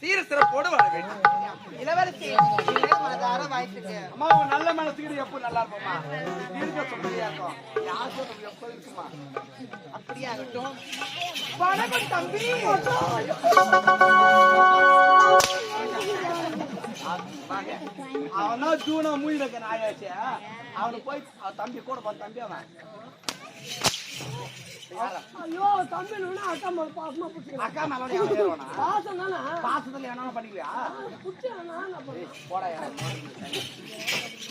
சீர சிறப்போடு வாழ வேண்டும். இளவரசி மனதார அம்மா நல்ல மனசுக்கு எப்போ நல்லா இருப்போம்மா? இருக்க இருக்கும் யார் சொல்றது? எப்போ இருக்குமா? அப்படியாகட்டும் வணக்கம் தம்பி. அவன் தான் ஜூனா மூஞ்சில இருக்க நாயாச்சு அவனுக்கு போய் அவன் தம்பி கூட போன தம்பி அவன்? ஐயோ தம்பி நானே அக்கா மேல பாசமா பிடிச்சிக்கிறேன் அக்கா மேல? பாசம் தானே பாசத்துல என்ன ஏய், போடா.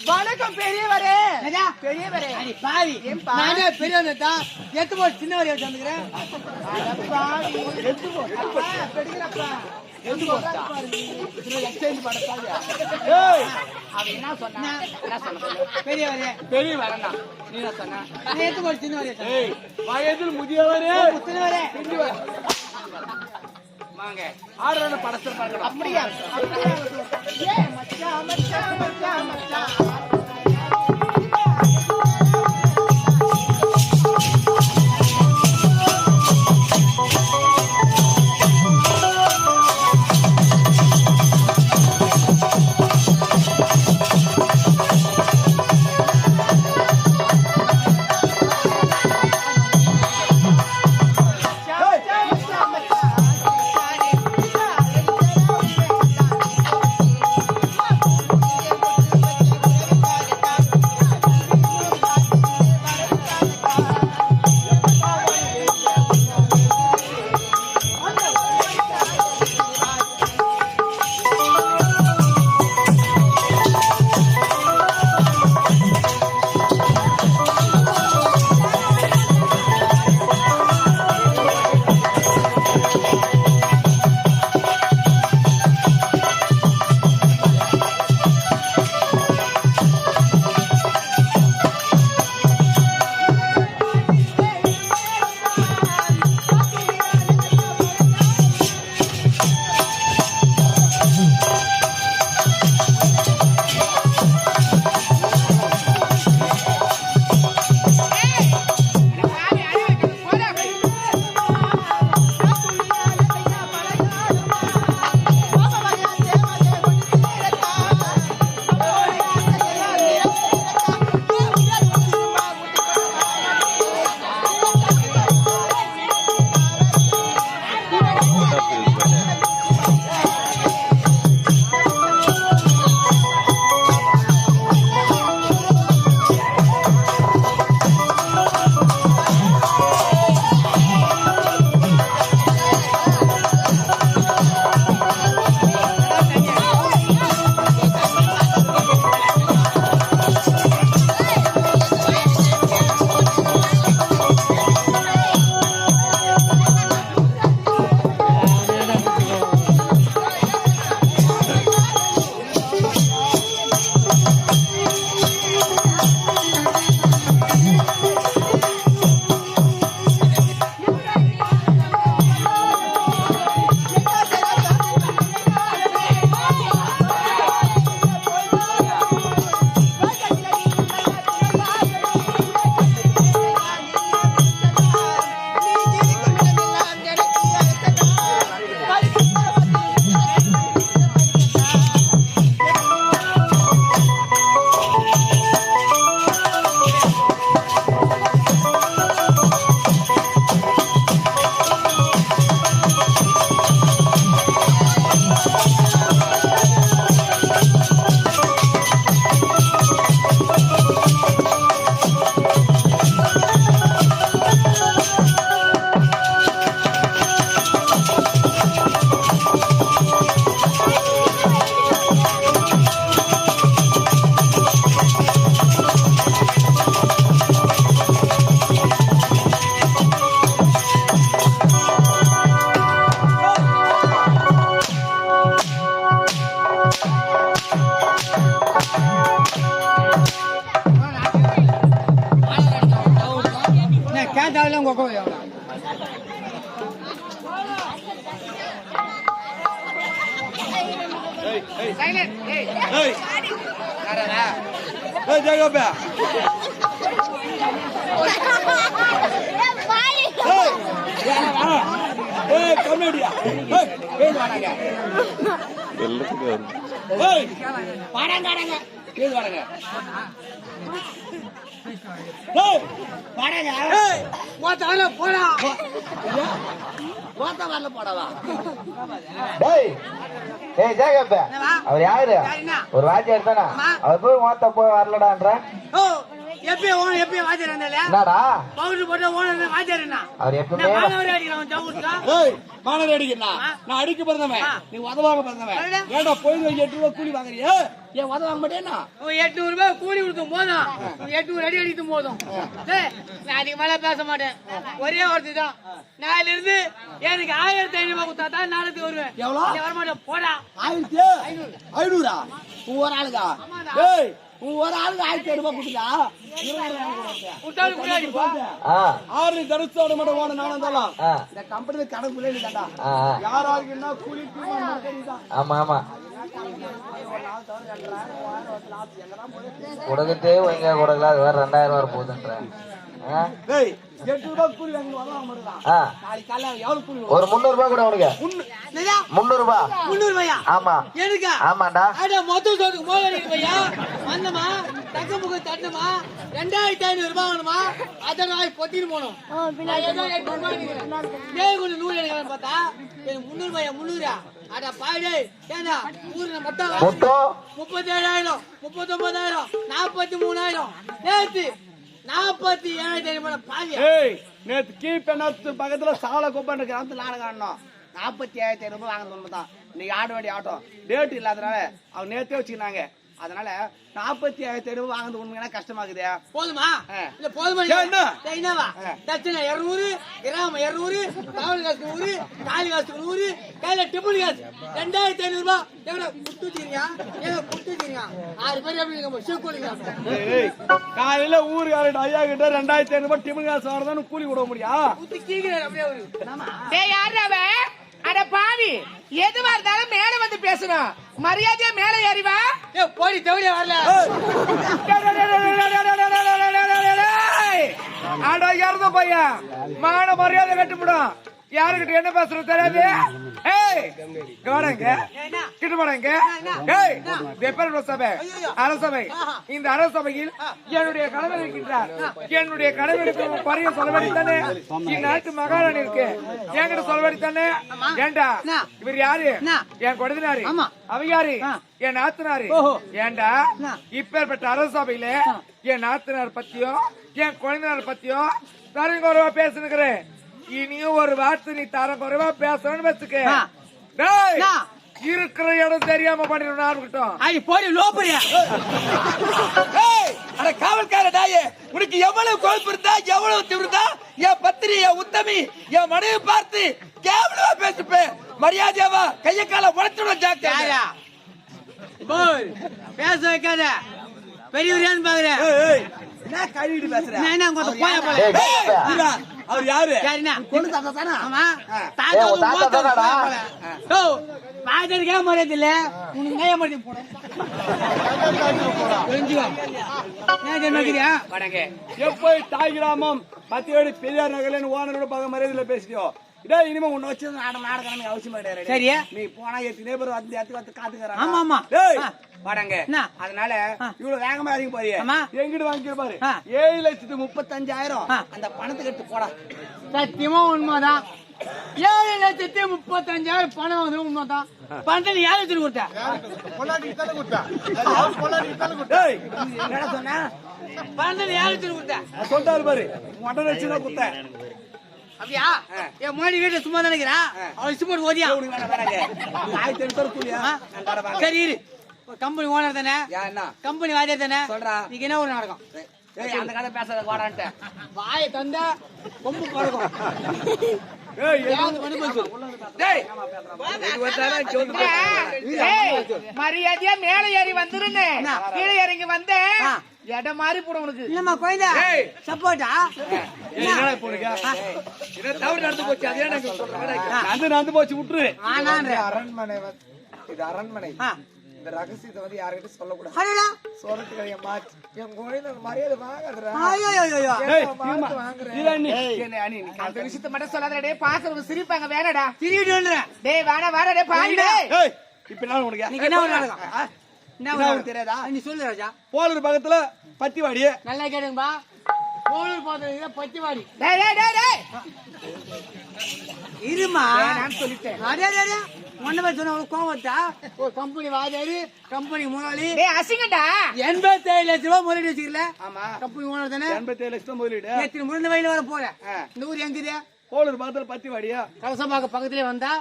வணக்கம் பெரியவரே. பெரியவரே. பாவி? நானே பெரியவனை தான் எத்து போட்டு சின்ன வரையா வந்துக்கிறேன் பெரியவரப்பா. எது போச்சா? இதுல exchange பண்ண? ஏய், அவன் என்ன சொன்னா? என்ன சொன்ன சொல்லு? பெரியவரே பெரிய வரேன்டா. நீ என்ன சொன்ன? நான் எத்து போட்டு சின்ன வரையா ஏய், வயதில் முதியவரே சின்னவரே வாங்க ஆடுறவன படத்தில் பார்க்கலாம் அப்படியா அப்படியாகட்டும். ஏ, மச்சான், மச்சான், மச்சான், மச்சான். ஓடியா ஏய், பேர் வாடாங்க ஏய், வாடாங்க போடா ஏய் ஜெயகப்ப அவர் யாரு? ஒரு வாத்தியார் தானே அவர் போய் மொத்த போய் வரலடான்ற? எப்பயும் ஓன எப்பயும் வாத்தியார் இருந்தாலே என்னடா? பவுடர் போட்டு ஓனர் வாத்தியார் என்ன அவர் எப்பவுமே மாணவர் அடிக்கிறான் ஜவுட்டா ஏய் மாணவர் அடிக்கிறா நான் அடிக்க பிறந்தவன். நீ உதவாங்க பிறந்தவன். அடடே. ஏடா போய் எட்டு ரூபா கூலி வாங்குறியா? ஏன் உதவாங்க மாட்டேன்னா? எட்நூறு ரூபாய் கூலி கொடுக்கும் போதும். எட்நூறு அடி அடிக்கும் போதும். நான் அதிகமால பேச மாட்டேன். ஒரே ஒருத்தி தான். நாளைல இருந்து எனக்கு ஆயிரத்தி ஐநூறு ரூபாய் கொடுத்தா தான் நாளைக்கு வருவேன். எவ்வளோ? இல்ல வரமாட்டேன். போடா. ஆயிரத்தி ஐநூறா. உன் ஒரு ஆளுக்கா? ஏய் ஒரு ஆளுக்கு ஆயிரத்தி ஐநூறு ரூபாய் ஆ. ஆறு தடுச்சோட மட்டும் ஓட நானும் ஆ. இந்த கம்பெனி கணக்கு பிள்ளை கூலி. ஆமா ஆமா. ஒழுங்கா கொடுக்கல அது வேற ரெண்டாயிரம் வர போகுதுன்ற எட்டு ரூபாய் கூலி வாங்கி நாளைக்கு காலையில எவ்வளவு கூலி ஒரு முந்நூறு ரூபாய் கூட உனக்கு? முந்நூறு ரூபாய் முந்நூறு ரூபாயா ஆமா. எனக்கா ஆமாண்டா. அட மொத்த சோத்துக்கு மோத அடிக்கிறியா வந்தமா தக்க முக தட்டுமா ரெண்டாயிரத்தி ஐநூறு ரூபாய் வேணுமா அதை நான் பொத்திட்டு. ஏன் கொஞ்சம் நூறு எடுக்கிறேன் பார்த்தா முந்நூறு ரூபாயா முந்நூறா? அட பாடு ஏண்டா? ஊர்ல மொத்தம் காசு மொத்தம்? முப்பத்தேழாயிரம் முப்பத்தொன்பதாயிரம் நாற்பத்தி மூணாயிரம். நேத்து நாற்பத்தி ஏழாயிரத்தி ஐநூறு பாதி ஏய் நேத்து கீழ்பெண்ணத்து பக்கத்துல சாலை குப்பை கிராமத்துல நாடகம் ஆடணும் நாற்பத்தி ஏழாயிரத்தி ஐநூறு ரூபாய் வாங்கினது ஒண்ணுதான் இன்னைக்கு ஆட வேண்டிய ஆட்டம். டேட் இல்லாதனால அவங்க நேற்றே வச்சுக்கினாங்க. அதனால நாற்பத்தி ஏழாயிரத்தி ஐநூறு ரூபாய் வாங்கினது உண்மையான கஷ்டமாக்குதே போதுமா. இல்ல போதுமா என்னவா. தட்சணை இருநூறு கிராம இருநூறு காவல் காசு நூறு காலி காசு நூறு கையில டிபிள் காசு. ரெண்டாயிரத்தி ஐநூறு ரூபாய். எவ்வளோ குட்டு வச்சிருக்கீங்க வச்சிருக்கீங்க ஆறு பேர் எப்படி இருக்க ஏய், ஏய், காலையில ஐயா கிட்ட ரெண்டாயிரத்தி ஐநூறு ரூபாய் டிமின் காசு வாங்குறதான்னு கூலி கொடுக்க முடியா? குத்து கீக்கிறார் அப்படியே அவரு. டேய் யாரு அவன்? அட பாவி எதுவா இருந்தாலும் மேல வந்து பேசணும். மரியாதையா மேல ஏறிவா போடி தவறியா வரல. அட இறந்த பையன் மான மரியாதை கட்டுப்படும். யாருக்கிட்ட என்ன பேசுறது தெரியாது? ஏய் கவரங்க கிட்ட போனங்க ஏய் சபை அரசபை. இந்த அரசபையில் என்னுடைய கணவர் இருக்கின்றார். என்னுடைய கணவருக்கு பரிய சொல்வடி இந்நாட்டு மகாராணி இருக்கு. என்கிட்ட சொல்வடி ஏண்டா? இவர் யாரு? என் கொடுதினாரு. அவ யாரு? என் நாத்தனாரு. ஏண்டா? இப்பேற்பட்ட அரசபையில என் நாத்தனார் பத்தியும் என் குழந்தைனார் பத்தியும் தரங்குறைவா பேசுனுக்கிறேன். இனியும் ஒரு வார்த்தை நீ தரங்குறைவா பேசணும்னு வச்சுக்க? இருக்கிற இடம் தெரியாம பண்ணிடணும் இருக்கட்டும் ஐ போடி அட காவல்கார டாயே உனக்கு எவ்வளவு கொழுப்பு இருந்தா எவ்வளவு திமிருந்தா என் பத்திரி என் உத்தமி என் மனைவி பார்த்து கேவலமா பேசுப்ப. மரியாதையாவா கைய கால உடச்சுடும் ஜாக்கிரதை. யாரா போய் பேச வைக்காத. பெரியவரியான்னு பாக்குறேன் என்ன கழுவிட்டு பேசுற? நான் என்ன உங்க போய அவர் யாரு? யாருன்னா? கொண்டு தாத்தா தானே? ஆமா. தாத்தா தாத்தா தானடா? ஓ மரியாதை இல்ல உனக்கு நேய மரியாதை போட. எப்போ தாய் கிராமம் பத்தியோடு பெரியார் நகர்ல ஓனரோட பார்க்க மரியாதையில பேசிட்டியோ இதே இனிமே உன்னை வச்சு நாடகம் நாடகம் அவசியம் கிடையாது சரி நீ போனா எத்தனை பேர் வந்து இடத்துக்கு வந்து காத்துக்கிறாங்க? ஆமா, ஆமா. டேய் என்ன? அதனால. இவ்வளவு வேகமா இறங்கி பாரு ஆமா. எங்கிட்டு வாங்கிக்க பாரு. ஏழு லட்சத்து முப்பத்தஞ்சாயிரம். அந்த பணத்துக்கு எடுத்து போடா. சத்தியமா உண்மைதான். ஏழு லட்சத்தி முப்பத்தஞ்சாயிரம் பணம் வந்து உண்மைதான். பணத்தை நீ யாரு வச்சுட்டு கொடுத்த? டேய் என்னடா சொன்ன? பணத்தை யாரு வச்சுட்டு கொடுத்த? சொல்லிட்டாரு பாரு. மட்டன் வச்சு தான் குத்தேன் அப்படியா? என் மோடி வீட்டுல சும்மா நினைக்கிறா அவன் சும்மா ஓதியா? சரி இரு. கம்பெனி ஓனர் தானே? கம்பெனி வாதியார் தானே? சொல்றா. நீங்க என்ன ஒரு நடக்கும்? அந்த கதை பேசாத வாடான்ட்டு வாயை தந்தா கொம்பு பழகும் வந்து மரியாதையா மேல ஏறி வந்துருந்தேன்? கீழே இறங்கி வந்தேன் ஆ. இடம் மாறி போடும் உனக்கு. இல்லம்மா ஏய். சப்போட்டா? என்னடா தவறு நடந்து போச்சு? அதே சொல்றேன். நடந்து நடந்து போச்சு விட்டுரு. அரண்மனை வந்து- இது அரண்மனை. இந்த ரகசியத்தை வந்து யாருக்கிட்ட சொல்லக்கூடாது. சொல்றதுக்கு என் மாச்சு என் குழந்தை மரியாதை வாங்குறேன் என்ன அண்ணி, நீ அந்த விஷயத்த மட்டும் சொல்லாதடா டேய் பாக்குறவங்க சிரிப்பாங்க வேணாடா. வந்துடுறேன். டேய் வேணா வேணா டேய் பாருடா இப்ப என்ன உனக்கு? என்ன? ஆ? என்ன உனக்கு தெரியாதா? நீ சொல்லு ராஜா. போலூர் பக்கத்துல பத்திவாடி நல்லா கேட்டுங்கப்பா கோளூர் பாத்திரம் பத்திவாடி. டேய் டேய் டேய் இருமா? வேணான்னு சொல்லிட்டேன். உன்னை பத்தி சொன்னா? ஒரு கம்பெனி வாதியாரு கம்பெனி முதலாளி. டேய் அசிங்கடா எண்பத்தி ஏழு லட்ச ரூபாய் முதலீடு வச்சுக்கல ஆமா. கம்பெனி ஓனர் தானே? எண்பத்தி ஏழு லட்சம் முதலீடு. எத்தனை முருந்த வயல வர போற ஆ. இந்த ஊர் எங்குது? போலூர் பக்கத்துல பத்திவாடியா? கலசம்பாக்க பக்கத்துலயே வந்தா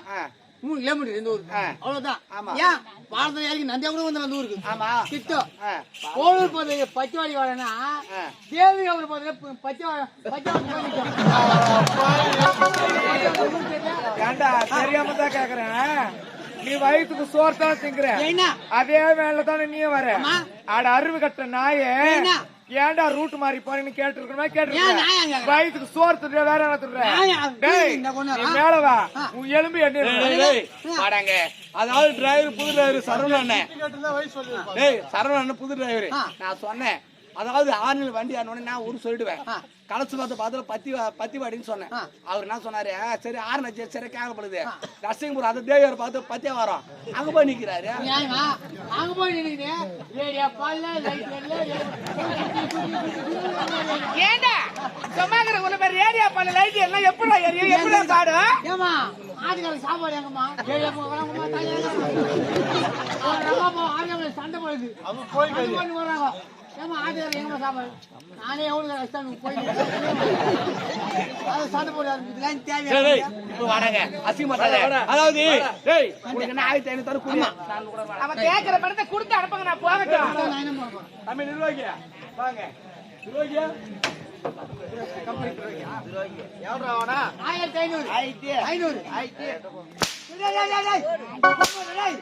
மூணு கிலோமீட்டர் இந்த. அவ்வளவுதான். ஆமா. ஏன்? நந்தியா கூட வந்து அந்த ஊருக்கு. ஆமா. கிட்டோ கோளூர் போது பச்சைவாடி வரனா ஆ. தேவி அவர் போது பச்சைவாடி பச்சைவாடி தெரியாம தான் கேக்குறேன் நீ வயிற்றுக்கு சோறு தான் திங்குற. என்ன அதே வேலை தானே நீ வர. ஆட அறிவு கட்ட நாயே? ஏன்டா ரூட் மாறி போறேன்னு கேட்டிருக்கணுமா? கேட்டிருக்கேன்? வயிற்றுக்கு சோறு தின்ற வேற என்ன தின்ற? நான் ஏன் டேய் இந்த கொண்டு நீ வரா? மேல வா. ஆ. உன் எலும்பு என்ன அதாவது டிரைவர் புது டிரைவர் சரவண அண்ணன். டேய் சரவண அண்ணன் புது டிரைவர். நான் சொன்னேன். அதாவது ஆறுல வண்டி ஆனோடனே நான் ஊர் சொல்லிடுவேன். கலச்சு பார்த்த பாத்துல பத்தி வா- பத்தி வாடின்னு சொன்னேன். அவர் என்ன சொன்னாரு? "ஆ, சரி ஆறு நச்சு சரி கேட்கப்படுது நரசிங்கபுரம் அந்த தேவியார் பார்த்து பத்தியா வரோம். அங்க போய் நிக்கிறாரு. அங்க போய் ஏண்டா? சும்மாங்கிற உள்ள பேர் ரேடியா பண்ண லைட் எல்லாம் எப்படா எரியும் எப்படா காடும் ஏமா ஆட்டுக்காரங்க சாப்பாடு எங்கம்மா? ஏரியா போ வராங்கம்மா ஆட்டுக்காரங்க சண்டை போடுது. வராங்க ஏமா ஆட்டுக்காரங்க எங்கம்மா சாப்பாடு நானே எவ்வளவு கஷ்டம் போய் அது சண்டை போடுறாரு இதெல்லாம் இப்ப வாடாங்க அசிங்கமாட்டாத அதாவது டேய் உனக்கு என்ன ஆயிரத்தி ஐநூறு தர குடியா நான் கூட வரேன். அவன் கேக்குற படத்தை கொடுத்து அனுப்புங்க நான் போகட்டும். நான் என்ன பண்ண போறேன்? தம்பி நிர்வாகியா? வாங்க. நிர்வாகியா? எவ்வளோ அவனா ஆயிரத்தி ஐநூறு. ஐட்டி ஐநூறு. ஐட்டி டேய்,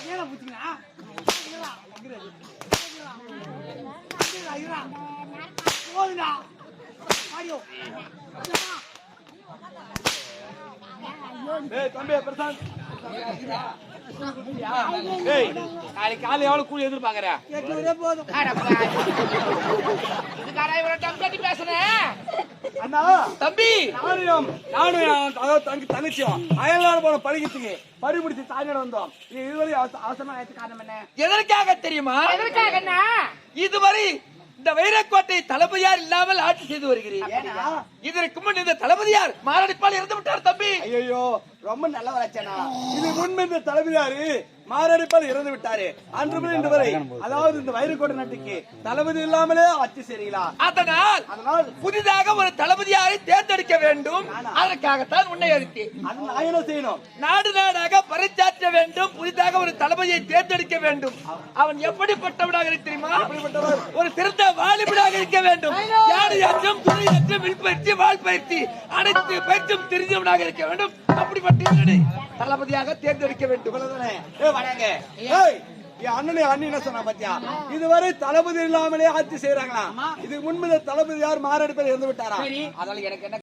டேய், டேய், டேய். டேய். வச்சுட்டு அத்தை போடுறா. உரிமை இல்லை, இருடா. போது, இருடா. அதே நான் புடிச்சுக்கிறேன், ஆ? இருடா. இருடா. இருடா, இருடா. போதுடா. ஆடியோ. டேய் தம்பி பிரசாந்த் டேய் நாளைக்கு காலை எவ்வளவு கூலி எதிர்பார்க்கற? எட்நூறே போதும். இதுக்காரா பேசுறேன் அண்ணா தம்பி. நானும் நானும் அதாவது தங்கி தங்கச்சியும் அயல்நாடு போன படிக்கிறதுக்கு படி முடிச்சு தாய்நாடு வந்தோம். நீ இதுவரை அவச- அவசரமா ஆயிடுச்சு காரணம் என்ன? எதற்காக தெரியுமா? எதற்காக என்ன இதுவரை இந்த வைரக்கோட்டை தளபதியார் இல்லாமல் ஆட்சி செய்து வருகிறேன் ஏன்னா இதற்கு முன் இந்த தளபதியார் மாரடைப்பால் இறந்து விட்டார் தம்பி. ஐயோ ரொம்ப நல்ல வளர்ச்சனா இது முன்பு இந்த தளபதியாரு மாரடைப்பால் இறந்து விட்டாரு. அன்று முதல் இன்று வரை. அதாவது இந்த வைரக்கோட்டை நாட்டுக்கு தளபதி இல்லாமலே ஆட்சி செய்றீங்களா அதனால் அதனால் புதிதாக ஒரு தளபதியாரை தேர்ந்தெடுக்க வேண்டும். அதற்காகத்தான் உன்னை அழைத்தேன். அது என்ன செய்யணும்? நாடு நாடாக பறைச்சாற்ற வேண்டும். புதிதாக ஒரு தளபதியை தேர்ந்தெடுக்க வேண்டும். அவன் எப்படிப்பட்டவனாக இருக்க தெரியுமா? ஒரு சிறந்த வாலிபனாக இருக்க வேண்டும். யானை அச்சம் துணை அச்சம் வில் பயிற்சி வால் பயிற்சி அனைத்து பயிற்சியும் தெரிஞ்சவனாக இருக்க வேண்டும். அப்படிப்பட்ட தளபதியாக தேர்ந்தெடுக்க வேண்டும். அண்ணனை அண்ணி என்ன சொன்னா பாத்தியா? இதுவரை தளபதி இல்லாமலே ஆட்சி செய்யறாங்களா இதுக்கு முன்பு தளபதி யார் மாரடைப்பில் இறந்து விட்டாரா. அதனால எனக்கு என்ன